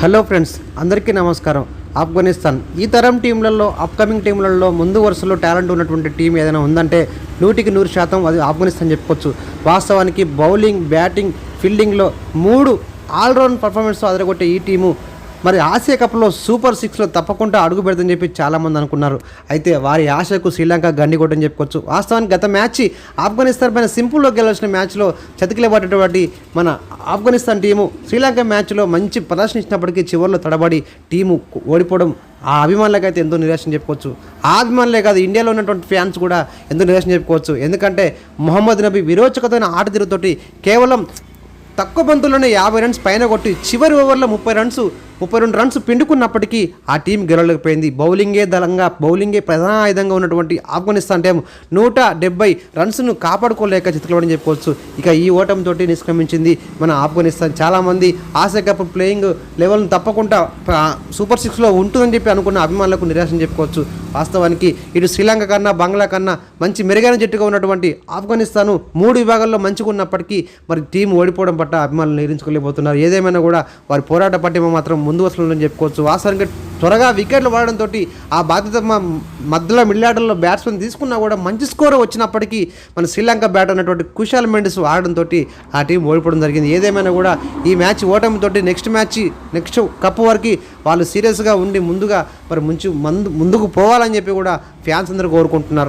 Hello friends అందరికీ నమస్కారం. ఆఫ్ఘనిస్తాన్. ఈ తరం టీంలలో అప్కమింగ్ టీంలలో ముందు వరుసలో టాలెంట్ ఉన్నటువంటి టీం ఏదైనా ఉందంటే నూటికి నూరు శాతం అది ఆఫ్ఘనిస్తాన్ చెప్పుకోవచ్చు. వాస్తవానికి బౌలింగ్ బ్యాటింగ్ ఫీల్డింగ్లో మూడు ఆల్రౌండ్ పర్ఫార్మెన్స్ అదరగొట్టే ఈ టీము మరి ఆసియా కప్లో సూపర్ సిక్స్లో తప్పకుండా అడుగు పెడదని చెప్పి చాలామంది అనుకున్నారు. అయితే వారి ఆశకు శ్రీలంక గండి కొట్టని చెప్పుకోవచ్చు. వాస్తవానికి గత మ్యాచ్ ఆఫ్ఘనిస్తాన్ పైన సింపుల్లో గెలవలసిన మ్యాచ్లో చతికిలబడేటువంటి మన ఆఫ్ఘనిస్తాన్ టీము శ్రీలంక మ్యాచ్లో మంచి ప్రదర్శన ఇచ్చినప్పటికీ చివరిలో తడబడి టీము ఓడిపోవడం ఆ అభిమానులకైతే ఎంతో నిరాశని చెప్పుకోవచ్చు. ఆ అభిమానులే కాదు ఇండియాలో ఉన్నటువంటి ఫ్యాన్స్ కూడా ఎంతో నిరాశని చెప్పుకోవచ్చు. ఎందుకంటే మొహమ్మద్ నబీ విరోచకతమైన ఆట తీరుతోటి కేవలం తక్కువ బంతుల్లోనే యాభై రన్స్ పైన కొట్టి చివరి ఓవర్లో ముప్పై రన్స్ ముప్పై రెండు రన్స్ పిండుకున్నప్పటికీ ఆ టీం గెలవలేకపోయింది. బౌలింగే దళంగా బౌలింగే ప్రధాన ఆయుధంగా ఉన్నటువంటి ఆఫ్ఘనిస్తాన్ టీం నూట డెబ్బై రన్స్ను కాపాడుకోలేక చిత్రపడని చెప్పుకోవచ్చు. ఇక ఈ ఓటమితో నిష్క్రమించింది మన ఆఫ్ఘనిస్తాన్. చాలామంది ఆసియా కప్ ప్లేయింగ్ లెవెల్ను తప్పకుండా సూపర్ సిక్స్లో ఉంటుందని చెప్పి అనుకున్న అభిమానులకు నిరాశని చెప్పుకోవచ్చు. వాస్తవానికి ఇటు శ్రీలంక కన్నా బంగ్లా కన్నా మంచి మెరుగైన జట్టుగా ఉన్నటువంటి ఆఫ్ఘనిస్తాను మూడు విభాగాల్లో మంచిగా ఉన్నప్పటికీ మరి టీం ఓడిపోవడం పట్ల అభిమానులు నిరించుకోలేకపోతున్నారు ఏదేమైనా కూడా వారి పోరాట పట్టిమ మాత్రం ముందు వసలు చెప్పుకోవచ్చు. వాస్తవంగా త్వరగా వికెట్లు పడడంతో ఆ బాధ్యత మధ్యలో మిడిలాటల్లో బ్యాట్స్మెన్ తీసుకున్నా కూడా మంచి స్కోర్ వచ్చినప్పటికీ మన శ్రీలంక బ్యాట్ అన్నటువంటి కుషాల్ మెండిస్ ఆడడంతో ఆ టీం ఓడిపోవడం జరిగింది. ఏదేమైనా కూడా ఈ మ్యాచ్ ఓటమితో నెక్స్ట్ మ్యాచ్ నెక్స్ట్ కప్ వరకు వాళ్ళు సీరియస్గా ఉండి ముందుగా మరి ముంచు మందు ముందుకు పోవాలని చెప్పి కూడా ఫ్యాన్స్ అందరూ కోరుకుంటున్నారు.